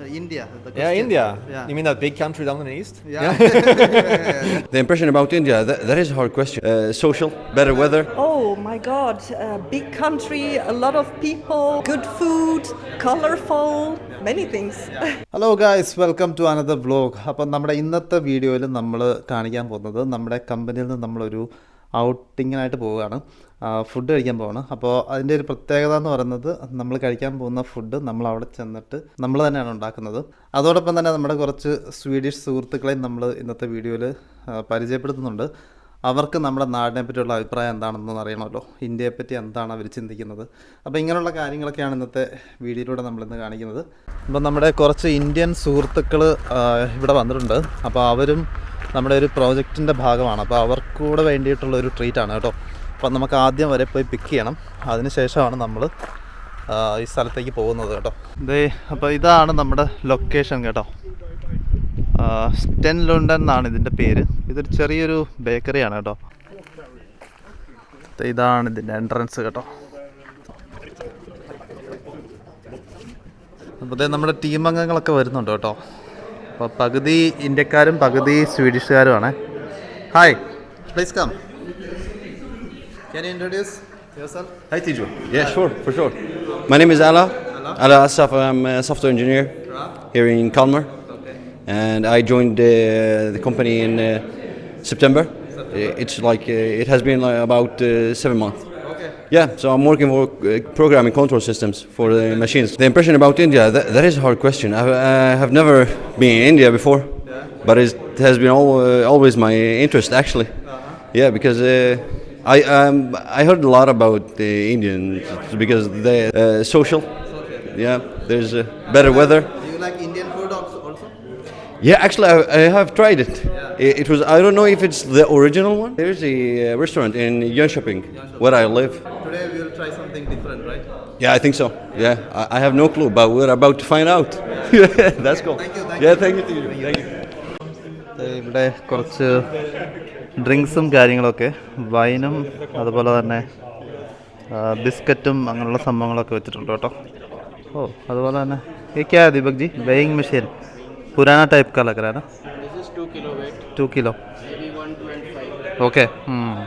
Uh, India. The Yeah. India. Yeah. You mean that big country down in the east? Yeah. The impression about India, that, that is a hard question. Uh, social, better weather. Oh my God, a big country, a lot of people, good food, colorful, many things. Hello guys welcome to another vlog അപ്പം നമ്മുടെ ഇന്നത്തെ വീഡിയോയിൽ നമ്മൾ കാണിക്കാൻ പോകുന്നത് നമ്മുടെ കമ്പനിയിൽ നിന്ന് നമ്മളൊരു ഔട്ടിങ്ങിനായിട്ട് പോവുകയാണ്. ഫുഡ് കഴിക്കാൻ പോവാണ്. അപ്പോൾ അതിന്റെ ഒരു പ്രത്യേകത എന്ന് പറയുന്നത് നമ്മൾ കഴിക്കാൻ പോകുന്ന ഫുഡ് നമ്മൾ അവിടെ ചെന്നിട്ട് നമ്മൾ തന്നെയാണ് ഉണ്ടാക്കുന്നത്. അതോടൊപ്പം തന്നെ നമ്മുടെ കുറച്ച് സ്വീഡിഷ് സുഹൃത്തുക്കളെയും നമ്മൾ ഇന്നത്തെ വീഡിയോയിൽ പരിചയപ്പെടുത്തുന്നുണ്ട്. അവർക്ക് നമ്മുടെ നാടിനെ പറ്റിയുള്ള അഭിപ്രായം എന്താണെന്ന് അറിയണമല്ലോ. ഇന്ത്യയെപ്പറ്റി എന്താണ് അവർ ചിന്തിക്കുന്നത്? അപ്പോൾ ഇങ്ങനെയുള്ള കാര്യങ്ങളൊക്കെയാണ് ഇന്നത്തെ വീഡിയോയിലൂടെ നമ്മളിന്ന് കാണിക്കുന്നത്. അപ്പോൾ നമ്മുടെ കുറച്ച് ഇന്ത്യൻ സുഹൃത്തുക്കൾ ഇവിടെ വന്നിട്ടുണ്ട്. അപ്പോൾ അവരും നമ്മുടെ ഒരു പ്രോജക്റ്റിന്റെ ഭാഗമാണ്. അപ്പോൾ അവർക്കൂടെ വേണ്ടിയിട്ടുള്ള ഒരു ട്രീറ്റ് ആണ് കേട്ടോ. അപ്പം നമുക്ക് ആദ്യം വരെ പോയി പിക്ക് ചെയ്യണം. അതിനുശേഷമാണ് നമ്മൾ ഈ സ്ഥലത്തേക്ക് പോകുന്നത് കേട്ടോ. ഇതേ അപ്പോൾ ഇതാണ് നമ്മുടെ ലൊക്കേഷൻ കേട്ടോ. സ്റ്റെൻ ലുണ്ടൻ എന്നാണ് ഇതിന്റെ പേര് ഇതൊരു ചെറിയൊരു ബേക്കറിയാണ് കേട്ടോ ഇതാണ് ഇതിന്റെ എൻട്രൻസ് കേട്ടോ അപ്പോൾ നമ്മുടെ ടീം അംഗങ്ങളൊക്കെ വരുന്നുണ്ട് കേട്ടോ അപ്പോൾ പകുതി ഇന്ത്യക്കാരും പകുതി സ്വീഡിഷുകാരുമാണ് hi please come can you introduce your Hi Tijo. Yeah, sure, for sure. My name is Ala. Ala Asaf. I'm a software engineer here in Kalmar. and I joined uh, the company in uh, September. It's like uh, it has been like about seven months. Yeah, so I'm working for programming control systems for the machines. The impression about India, that, that is a hard question. I, I have never been in India before, but it has been always my interest actually. Uh-huh. Yeah, because uh, I, um, I heard a lot about the Indians because they're uh, social. Yeah, there's better weather. Do you like Indian food? Yeah, actually, I, I have tried it. Yeah. it. it. was I don't know if it's the original one. There is a uh, restaurant in Yonshopping, where I live. Today we will try something different, right? Yeah, I think so. Yeah, yeah. I, I, have no clue, but we're about to find out. Yeah. That's cool. Thank you. Thank yeah, thank you. you. Thank you. ഇവിടെ കുറച്ച് ഡ്രിങ്ക്സും കാര്യങ്ങളൊക്കെ വൈനും അതുപോലെ തന്നെ ബിസ്ക്കറ്റും അങ്ങനെയുള്ള സംഭവങ്ങളൊക്കെ വെച്ചിട്ടുണ്ട് കേട്ടോ ഓ അതുപോലെ തന്നെ ഏ ക്യാ ദീപക് ജി വെയിങ് മെഷീൻ पुराना टाइप का लग रहा है ना ടു കിലോ ഓക്കെ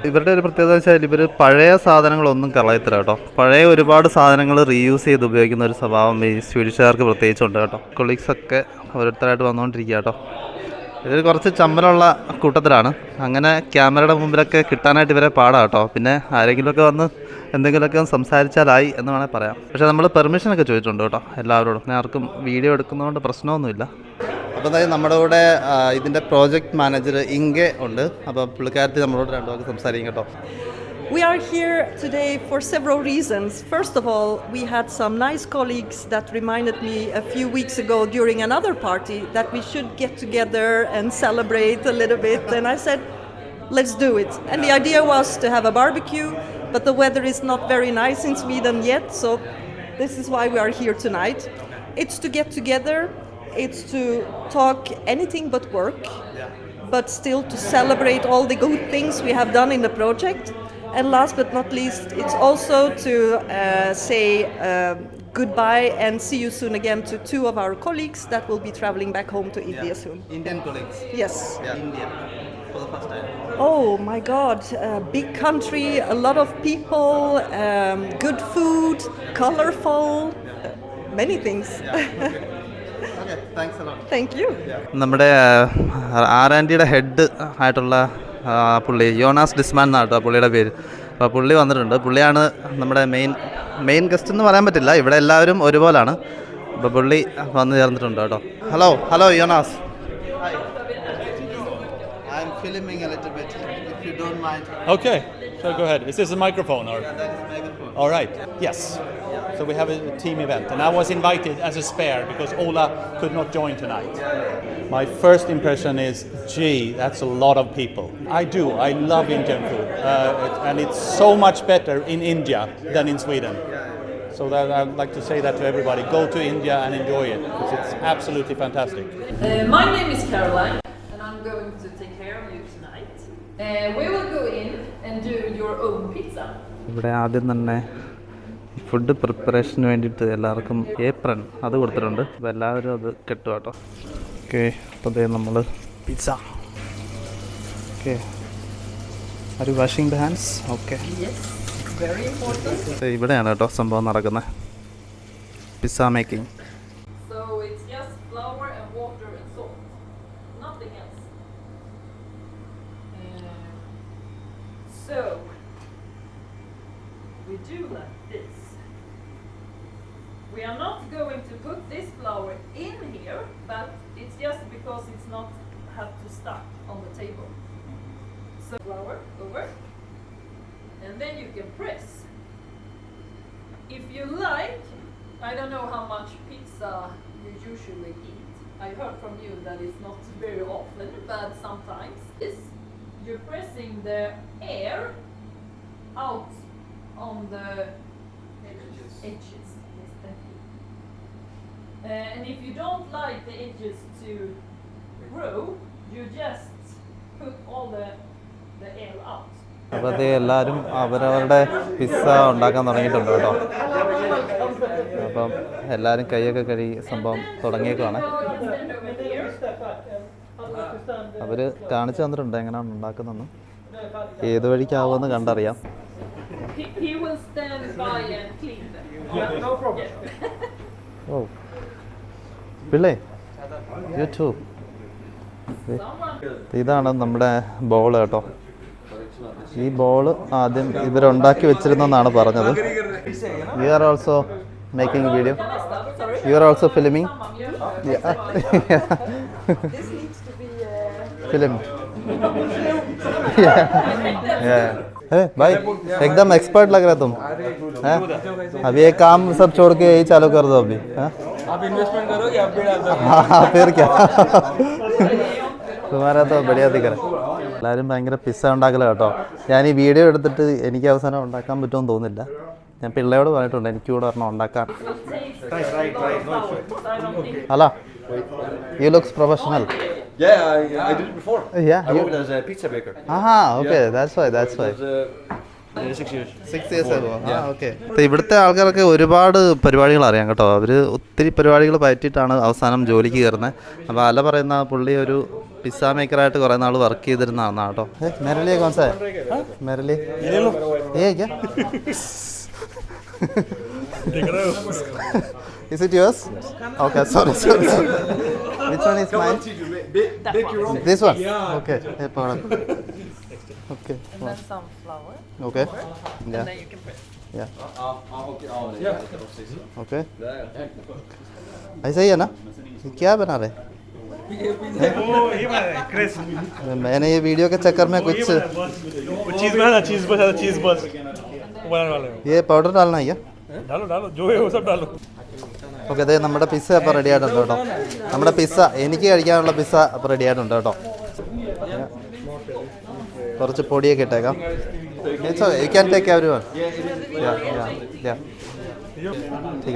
ഇവരുടെ ഒരു പ്രത്യേകത വെച്ചാൽ ഇവർ പഴയ സാധനങ്ങളൊന്നും കളയത്തില്ല കേട്ടോ പഴയ ഒരുപാട് സാധനങ്ങൾ റീയൂസ് ചെയ്ത് ഉപയോഗിക്കുന്ന ഒരു സ്വഭാവം ഈ സ്വീഡിഷുകാർക്ക് പ്രത്യേകിച്ചുണ്ട് കേട്ടോ കൊളീഗ്സ് ഒക്കെ ഓരോരുത്തരായിട്ട് വന്നുകൊണ്ടിരിക്കുക കേട്ടോ ഇതിൽ കുറച്ച് ചമ്മലുള്ള കൂട്ടത്തിലാണ് അങ്ങനെ ക്യാമറയുടെ മുമ്പിലൊക്കെ കിട്ടാനായിട്ട് ഇവരെ പാടാം കേട്ടോ പിന്നെ ആരെങ്കിലുമൊക്കെ വന്ന് എന്തെങ്കിലുമൊക്കെ ഒന്ന് സംസാരിച്ചാലായി എന്ന് വേണേൽ പറയാം പക്ഷേ നമ്മൾ പെർമിഷനൊക്കെ ചോദിച്ചിട്ടുണ്ട് കേട്ടോ എല്ലാവരോടും പിന്നെ ആർക്കും വീഡിയോ എടുക്കുന്നതുകൊണ്ട് പ്രശ്നമൊന്നുമില്ല അപ്പോൾ അതായത് നമ്മുടെ കൂടെ ഇതിന്റെ പ്രോജക്റ്റ് മാനേജർ ഇങ്കെ ഉണ്ട് അപ്പോൾ പുള്ളിക്കാരത്തി നമ്മളോട് രണ്ടു വാക്ക് സംസാരിക്കും കേട്ടോ We are here today for several reasons. First of all, we had some nice colleagues that reminded me a few weeks ago during another party that we should get together and celebrate a little bit. And I said, let's do it. And the idea was to have a barbecue, but the weather is not very nice in Sweden yet, so this is why we are here tonight. It's to get together, it's to talk anything but work, but still to celebrate all the good things we have done in the project. And last but not least, it's also to uh, say uh, goodbye and see you soon again to two of our colleagues that will be traveling back home to India yeah. soon. Indian colleagues? Yes. Yeah. India for the first time. Oh my God, big country, a lot of people, um, good food, colorful, many things. Yeah. Okay. നമ്മുടെ R and ഡിയുടെ head ആയിട്ടുള്ള പുള്ളി യോനാസ് ഡിസ്മാൻ എന്നാണ് കേട്ടോ പുള്ളിയുടെ പേര്. അപ്പോൾ പുള്ളി വന്നിട്ടുണ്ട്. പുള്ളിയാണ് നമ്മുടെ മെയിൻ മെയിൻ ഗസ്റ്റ് എന്ന് പറയാൻ പറ്റില്ല. ഇവിടെ എല്ലാവരും ഒരുപോലാണ്. അപ്പോൾ പുള്ളി വന്ന് ചേർന്നിട്ടുണ്ട് കേട്ടോ. Hello hello Jonas I am filming a little bit if you don't mind Okay, so go ahead. Is this a microphone or? All right. Yes. So we have a team event, and I was invited as a spare because Ola could not join tonight. My first impression is, gee, that's a lot of people. I do. I love Indian food, uh, it- and it's so much better in India than in Sweden. So that I'd like to say that to everybody: go to India and enjoy it because it's absolutely fantastic. Uh, my name is Caroline, and I'm going to take care of you tonight. Uh, we ഇവിടെ ആദ്യം തന്നെ food പ്രിപ്പറേഷന് വേണ്ടിയിട്ട് എല്ലാവർക്കും apron അത് കൊടുത്തിട്ടുണ്ട്. അപ്പോൾ എല്ലാവരും അത് കെട്ടു കേട്ടോ. ഓക്കെ അപ്പോൾ അതേ നമ്മൾ pizza okay. Are you washing the hands okay. ഇവിടെയാണ് കേട്ടോ സംഭവം നടക്കുന്നത്. Pizza making because it's not have to stuck on the table. So flour over, and then you can press. If you like, I don't know how much pizza you usually eat. I heard from you that it's not very often, but sometimes. Is you're pressing the air out on the edges. edges. Yes, thank you. Uh, and if you don't like the edges to grow, you just put all the the air out. അപ്പോൾ അത് എല്ലാവരും അവരവരുടെ pizza ഉണ്ടാക്കാൻ തുടങ്ങിയിട്ടുണ്ട് കേട്ടോ. അപ്പം എല്ലാരും കൈയൊക്കെ കഴുകി സംഭവം തുടങ്ങിയേക്കാണ് അവർ അവർ കാണിച്ചു തന്നിട്ടുണ്ട് എങ്ങനെയാണ് ഉണ്ടാക്കുന്നതെന്ന്. ഏത് വഴിക്കാവുമെന്ന് കണ്ടറിയാം. ഓ പിള്ളേ യൂട്യൂബ് ഇതാണ് നമ്മുടെ ബോൾ കേട്ടോ ഈ ബോൾ ആദ്യം ഇവരുണ്ടാക്കി വെച്ചിരുന്നെന്നാണ് പറഞ്ഞത് you are also making video you are also filming This needs to be uh, film भाई एकदम एक्सपर्ट लग रहा तुम हैं? अभी ये काम सब छोड़ के यही चालू कर दो अभी हैं? आप इन्वेस्टमेंट करोगे आप भी डाल दो हाँ हाँ, फिर क्या സുമാരാ ബലിയാ തിക്കറ? എല്ലാവരും ഭയങ്കര പിസ്സ ഉണ്ടാക്കലോ കേട്ടോ. ഞാൻ ഈ വീഡിയോ എടുത്തിട്ട് എനിക്ക് അവസാനം ഉണ്ടാക്കാൻ പറ്റുമെന്ന് തോന്നില്ല ഞാൻ പിള്ളയോട് പറഞ്ഞിട്ടുണ്ട് എനിക്ക് പറഞ്ഞാൽ ഉണ്ടാക്കാം ഉണ്ടാക്കാൻ. അല്ല you looks professional Yeah, I, did it before. I worked as a pizza baker. Six years ആ ഓക്കെ ഇവിടുത്തെ ആൾക്കാർക്ക് ഒരുപാട് പരിപാടികൾ അറിയാം കേട്ടോ അവർ ഒത്തിരി പരിപാടികൾ പറ്റിയിട്ടാണ് അവസാനം ജോലിക്ക് കയറുന്നത് അപ്പോൾ അല്ല പറയുന്ന പുള്ളി ഒരു പിസ്സ മേക്കറായിട്ട് കുറേ നാൾ വർക്ക് ചെയ്തിരുന്നതാണ് കേട്ടോ മെരളിയെ കോൺസേ മെരലി ഏ ക്യാ Is it yours? Okay, sorry, sorry, sorry. Which one is mine? This one? Okay. Hey, Okay. And then some flour. Okay. Yeah. And then you can press. Yeah. Okay ऐसा ही है ना ये क्या बना रहे हैं? मैंने ये वीडियो के चक्कर में कुछ चीज बनाना चीज बस चीज बस बनाने वाले हो ये पाउडर डालना है क्या डालो डालो जो है वो सब डालो ഓക്കെ അതെ നമ്മുടെ പിസ്സ അപ്പോൾ റെഡി ആയിട്ടുണ്ട് കേട്ടോ നമ്മുടെ പിസ്സ എനിക്ക് കഴിക്കാനുള്ള പിസ്സ അപ്പോൾ റെഡി ആയിട്ടുണ്ട് കേട്ടോ കുറച്ച് പൊടിയൊക്കെ ഇട്ടേക്കാം So it's okay. You can take everyone. Yeah, yeah, yeah. Okay.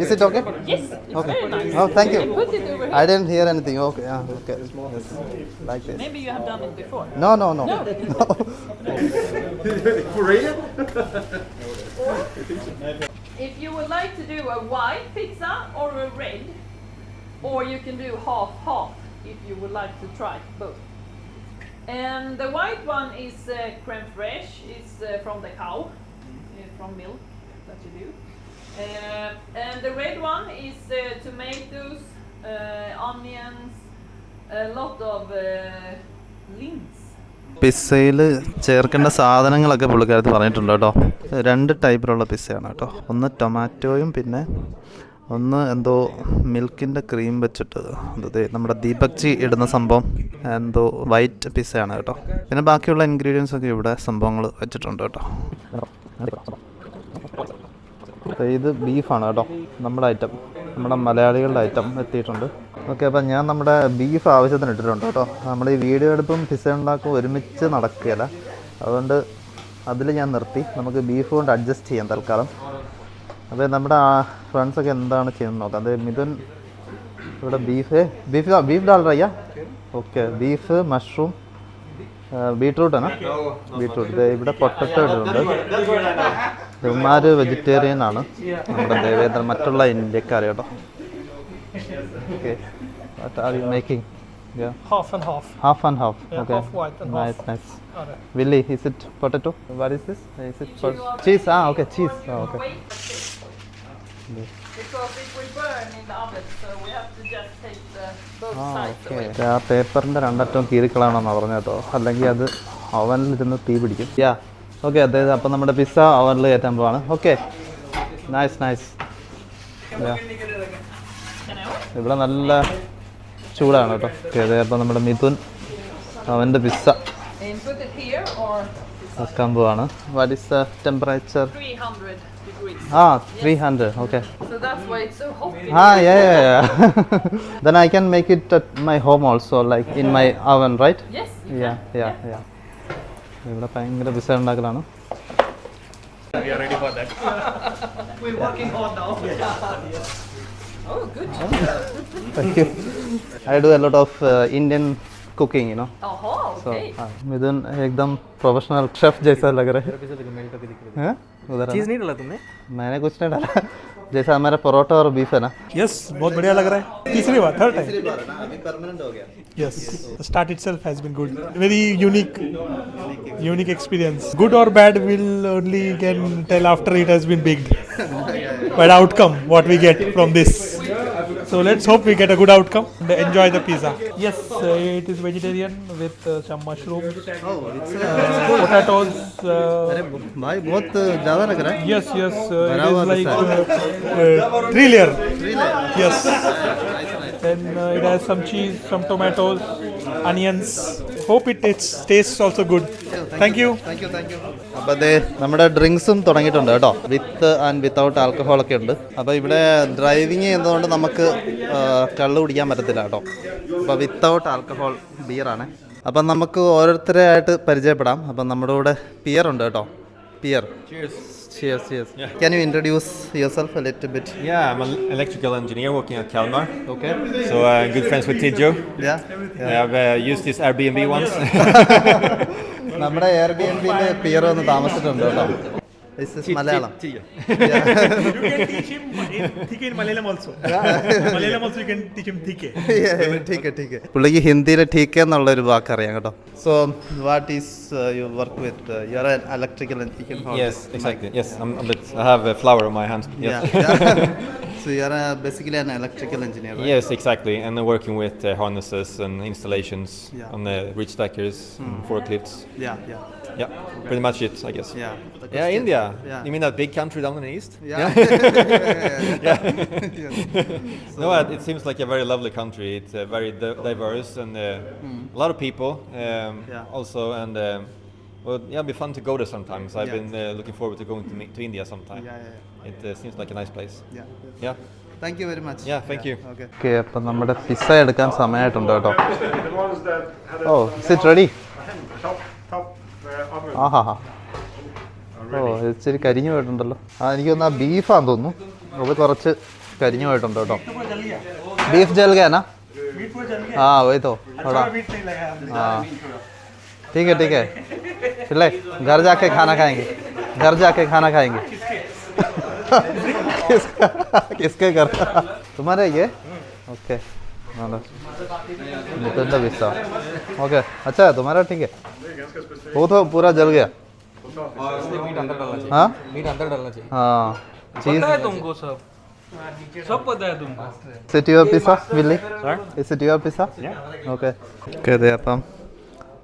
Is it okay? Yes. Okay. Oh, thank you. I didn't hear anything. Okay. Yeah, okay. Yes. Like this. Maybe you have done it before. No, no. No. no. For real? If you would like to do a white pizza or a red, or you can do half half if you would like to try both. And the white one is uh, creme fraiche, it's uh, from the cow, uh, from milk that you do. Uh, and the red one is uh, tomatoes, uh, onions, a lot of uh, links. പിസ്സയിൽ ചേർക്കേണ്ട സാധനങ്ങളൊക്കെ പുള്ളിക്കാരത്ത് പറഞ്ഞിട്ടുണ്ട് കേട്ടോ രണ്ട് ടൈപ്പിലുള്ള പിസ്സയാണ് കേട്ടോ ഒന്ന് ടൊമാറ്റോയും പിന്നെ ഒന്ന് എന്തോ മിൽക്കിന്റെ ക്രീം വെച്ചിട്ട് അതെ നമ്മുടെ ദീപക് ജി ഇടുന്ന സംഭവം. എന്തോ വൈറ്റ് പിസ്സയാണ് കേട്ടോ. പിന്നെ ബാക്കിയുള്ള ഇൻഗ്രീഡിയൻസ് ഒക്കെ ഇവിടെ സംഭവങ്ങൾ വെച്ചിട്ടുണ്ട് കേട്ടോ. ഇത് ബീഫാണ് കേട്ടോ. നമ്മുടെ ഐറ്റം നമ്മുടെ മലയാളികളുടെ ഐറ്റം എത്തിയിട്ടുണ്ട്. ഓക്കെ അപ്പം ഞാൻ നമ്മുടെ ബീഫ് ആവശ്യത്തിന് ഇട്ടിട്ടുണ്ട് കേട്ടോ. നമ്മൾ ഈ വീഡിയോ എടുപ്പും പിസ്സ ഉണ്ടാക്കും ഒരുമിച്ച് നടക്കുകയില്ല. അതുകൊണ്ട് അതിൽ ഞാൻ നിർത്തി. നമുക്ക് ബീഫ് കൊണ്ട് അഡ്ജസ്റ്റ് ചെയ്യാം തൽക്കാലം. അപ്പോൾ നമ്മുടെ ഫ്രണ്ട്സൊക്കെ എന്താണ് ചെയ്യുന്നത് നോക്കാം. അത് മിഥുൻ ഇവിടെ ബീഫ് ബീഫ് ബീഫ് ഡാൽ റയ്യ ഓക്കെ ബീഫ് മഷ്റൂം ബീട്രൂട്ട് ആണ്? ബീട്രൂട്ട് ഇവിടെ പൊട്ടറ്റോ ഇട്ടിട്ടുണ്ട് ഇവന്മാർ വെജിറ്റേറിയൻ ആണ്. നമ്മുടെ ദേവേന്ദ്രൻ മറ്റുള്ള ഇന്ത്യക്കാർ കേട്ടോ. Okay what are you making Half and half. Half and half Yeah, okay half white and nice half- nice Alright. Willy is it potato what is this is it cheese ah okay cheese ah okay Wait a bit. Because it have to just take the both ആ പേപ്പറിന്റെ രണ്ടറ്റവും കീറിക്കളയണമെന്നാണ് പറഞ്ഞത് കേട്ടോ. അല്ലെങ്കിൽ അത് അവനിൽ ഇരുന്ന് തീ പിടിക്കും. യാ ഓക്കെ അതായത് അപ്പം നമ്മുടെ പിസ്സ അവനിൽ കയറ്റാൻ പോവാണ് ഓക്കെ നൈസ് നൈസ് ഇവിടെ നല്ല ചൂടാണ് കേട്ടോ. ഓക്കെ അപ്പം നമ്മുടെ മിഥുൻ അവന്റെ പിസ്സ വെക്കാൻ പോവാണ്. What is the temperature 300 degrees. ആ three hundred okay So that's why it's so hot in Ah, here. yeah, yeah, yeah. then I can make it at my home also, like in my oven, right? Yes. you Yeah, can. yeah, yeah. ഇവിടെ ഭയങ്കര pizza ഉണ്ടാക്കലാണ് Oh, good. Thank you. I do a lot of uh, Indian cooking, you know. Aha, So, okay. हाँ, मिथुन एकदम professional chef जैसा लग रहा है हैं? उधर चीज़ नहीं डाला तुमने? मैंने कुछ नहीं डाला। जैसा हमारा परोठा और बीफ है ना? यस yes, बहुत बढ़िया लग रहा है। तीसरी बार third time yes start it self has been good very unique unique experience good और bad will only can tell after it has been baked but outcome what we get from this So let's hope we get a good outcome and enjoy the pizza. Yes, uh, it is vegetarian with uh, some mushrooms, uh, potatoes. Uh, भाई बहुत ज़्यादा लग रहा है yes, yes, uh, it is like uh, uh, three layer. Yes. Then uh, it has some cheese, some tomatoes, onions. Hope it tastes, taste also good. Thank you അപ്പോൾ അതെ നമ്മുടെ ഡ്രിങ്ക്സും തുടങ്ങിയിട്ടുണ്ട് കേട്ടോ. വിത്ത് ആൻഡ് വിത്തൗട്ട് ആൽക്കഹോൾ ഒക്കെ ഉണ്ട്. അപ്പോൾ ഇവിടെ driving ചെയ്യുന്നതുകൊണ്ട് നമുക്ക് കള്ള് കുടിക്കാൻ പറ്റത്തില്ല കേട്ടോ. അപ്പോൾ വിത്തൗട്ട് ആൽക്കഹോൾ ബിയറാണ് അപ്പം നമുക്ക് ഓരോരുത്തരെ ആയിട്ട് പരിചയപ്പെടാം. അപ്പം നമ്മുടെ കൂടെ പിയർ ഉണ്ട് കേട്ടോ. Peer Cheers, cheers. Can you introduce yourself a little bit? Yeah, I'm an electrical engineer working at Kalmar. Okay. So uh, good friends with Tidjo. Yeah. I've uh, used this Airbnb once. നമ്മുടെ air B N ബിയിൽ peer വന്ന് താമസിച്ചിട്ടുണ്ട് കേട്ടോ this is Malayalam. You can teach him in Thike in Malayalam also. Malayalam also you can teach him Thike. ടീക്ക് ടീക്ക് പുള്ളിക്ക് ഹിന്ദിയിലെ ടീക്ക് എന്നുള്ള ഒരു വാക്ക് അറിയാം കേട്ടോ so what is you work with you are electrical Yes, exactly. Yes, I'm a bit. I have a flower on my So you are uh, basically an electrical engineer, right? Yes, exactly. And then working with uh, harnesses and installations yeah. on the reach stackers, mm. and hmm. forklifts. Yeah, yeah. Yeah, okay. pretty much it, I guess. Yeah. Yeah, India. Yeah. You mean that big country down in the east? Yeah. yeah. yeah. so no, it seems like a very lovely country. It's uh, very di diverse and uh, mm. a lot of people. Um, yeah. Also, and. Um, well, yeah, it'd be fun to go there sometimes. I've been uh, looking forward to going to, to India sometime. yeah, yeah. It uh, seems like a nice place. yeah Yeah. Thank you very much Yeah, thank you. Okay അപ്പം നമ്മുടെ pizza എടുക്കാൻ സമയമായിട്ടുണ്ട് കേട്ടോ oh it ready ആഹാ ഹാ ഓ ഇത് ഇച്ചിരി കരിഞ്ഞു പോയിട്ടുണ്ടല്ലോ ആ എനിക്ക് തോന്നുന്നു ആ ബീഫാന്ന് തോന്നുന്നു അത് കുറച്ച് കരിഞ്ഞു പോയിട്ടുണ്ട് കേട്ടോ ബീഫ് ജൽഗാനാ हाँ वही तो थोड़ा हाँ ठीक है ठीक है चले घर जाके खाना खाएंगे घर जाके खाना खाएंगे किसका किसके घर तुम्हारे ये ओके नितिन का पिस्सा ओके अच्छा है तुम्हारा ठीक है वो तो पूरा जल गया हाँ मीट अंदर डालना चाहिए हाँ चीज पता है तुमको सब सब पता है तुमको Is it your pizza, Willie? Is it your pizza? Okay. Okay അതെ അപ്പം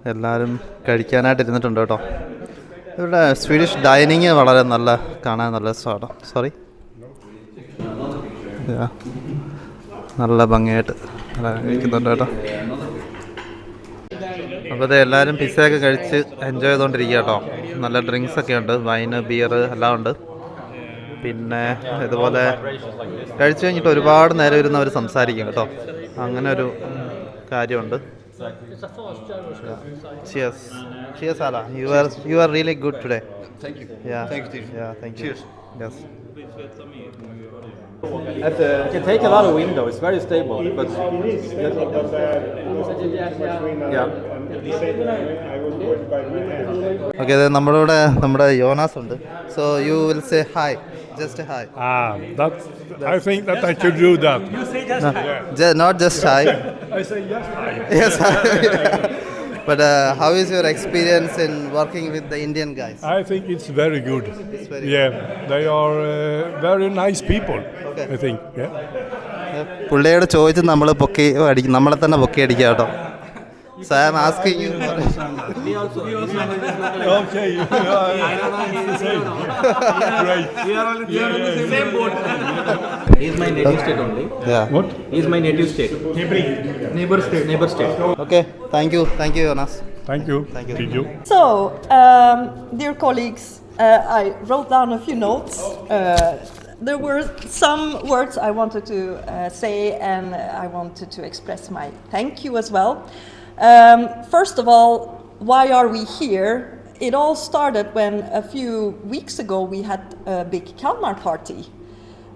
എല്ലാവരും കഴിക്കാനായിട്ട് ഇരുന്നിട്ടുണ്ട് കേട്ടോ ഇവിടെ സ്വീഡിഷ് ഡൈനിങ് വളരെ നല്ല കാണാൻ നല്ല സ്വാദം സോറി നല്ല ഭംഗിയായിട്ട് കഴിക്കുന്നുണ്ട് കേട്ടോ. അപ്പോൾ അതെ എല്ലാവരും പിസ്സയൊക്കെ കഴിച്ച് എൻജോയ് ചെയ്തുകൊണ്ടിരിക്കുക കേട്ടോ. നല്ല ഡ്രിങ്ക്സ് ഒക്കെ ഉണ്ട്. വൈന് ബിയർ എല്ലാം ഉണ്ട്. പിന്നെ ഇതുപോലെ കഴിച്ചു കഴിഞ്ഞിട്ട് ഒരുപാട് നേരം ഇരുന്ന് അവർ സംസാരിക്കും കേട്ടോ. അങ്ങനെ ഒരു കാര്യമുണ്ട്. Exactly. It's the first JavaScript. Cheers. Cheers, Allah. You are you are really good today. Thank you. Yeah. Thanks, Steve. Yeah. Thank you. Cheers. Yes. You the, It can take a lot of wind though. It's very stable. But yeah. Okay നമ്മുടെ കൂടെ നമ്മുടെ Yonas ഉണ്ട് so you will say hi just hi Ah, that's. I think that I should do that. Not just hi I say yes. I. Yes uh, how is your experience in working with the Indian guys? I think it's very good. It's very yeah, good. they are uh, very nice people. Okay. I think. Yeah. പുള്ളിയോട് ചോദിച്ച് നമ്മൾ പൊക്കി അടിക്കും നമ്മളെ തന്നെ പൊക്കി അടിക്കുക കേട്ടോ so I am asking you also. Okay. You, I don't know. He is Right. We are all we are on the same boat. He is my native state only. Yeah. What? He my native state. Neighbor. Neighbor state. Neighbor state. Okay. Thank you. Thank you, Jonas. Thank you. Thank you. Thank you. So, um, dear colleagues, uh, I wrote down a few notes. Uh, there were some words I wanted to uh, say, and I wanted to express my thank you as well. Um, first of all, why are we here? It all started when a few weeks ago we had a big Kalmar party.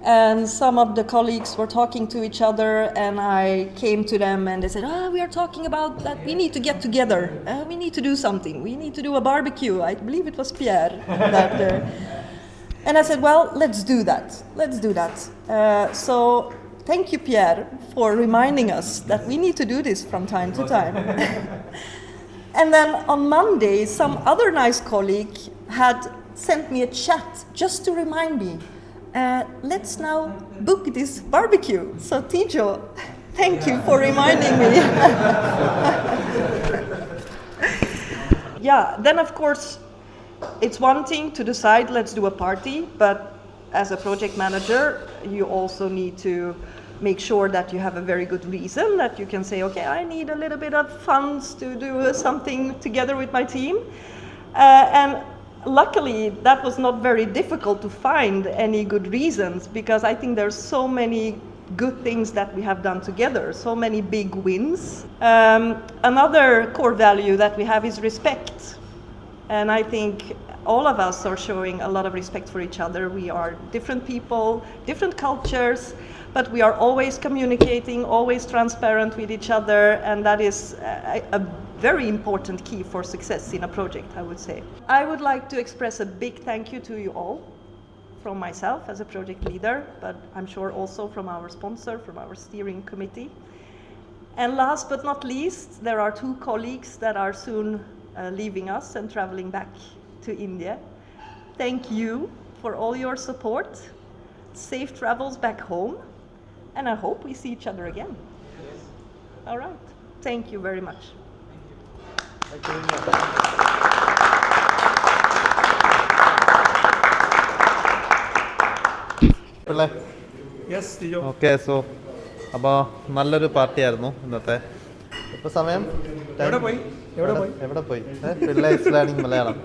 And some of the colleagues were talking to each other and i came to them and they said ah we are talking about that we need to get together. Uh, we need to do something. We need to do a barbecue. I believe it was pierre that uh, and i said well let's do that. Let's do that. Uh, so thank you pierre for reminding us that we need to do this from time to time and then on monday some other nice colleague had sent me a chat just to remind me uh, let's now book this barbecue. So, Tijo, thank you for reminding me. yeah, then of course, it's one thing to decide let's do a party, but as a project manager, you also need to make sure that you have a very good reason that you can say, okay, I need a little bit of funds to do something together with my team. Uh, and luckily, that was not very difficult to find any good reasons because I think there's so many good things that we have done together, so many big wins. Um, another core value that we have is respect. And I think all of us are showing a lot of respect for each other. We are different people, different cultures, but we are always communicating, always transparent with each other, and that is a, a very important key for success in a project, I would say. I would like to express a big thank you to you all from myself as a project leader, but I'm sure also from our sponsor, from our steering committee. And last but not least, there are two colleagues that are soon uh, leaving us and traveling back to India. Thank you for all your support. Safe travels back home, and I hope we see each other again. All right. Thank you very much. പിള്ളേ Yes, Tijo. Okay so അപ്പോൾ നല്ലൊരു പാർട്ടിയായിരുന്നു ഇന്നത്തെ ഇപ്പോൾ സമയം എവിടെ പോയി? എവിടെ പോയി? പിള്ളേ ഇസ് ലേണിംഗ് മലയാളം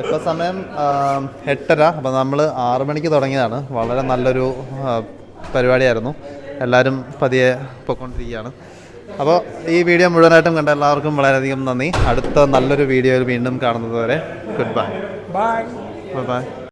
ഇപ്പോൾ സമയം എട്ടര. അപ്പോൾ നമ്മൾ ആറു മണിക്ക് തുടങ്ങിയതാണ്. വളരെ നല്ലൊരു പരിപാടിയായിരുന്നു. എല്ലാവരും പതിയെ പൊയ്ക്കൊണ്ടിരിക്കുകയാണ്. അപ്പോൾ ഈ വീഡിയോ മുഴുവനായിട്ടും കണ്ട എല്ലാവർക്കും വളരെയധികം നന്ദി. അടുത്ത നല്ലൊരു വീഡിയോയിൽ വീണ്ടും കാണുന്നത് വരെ good bye. Bye. Bye bye.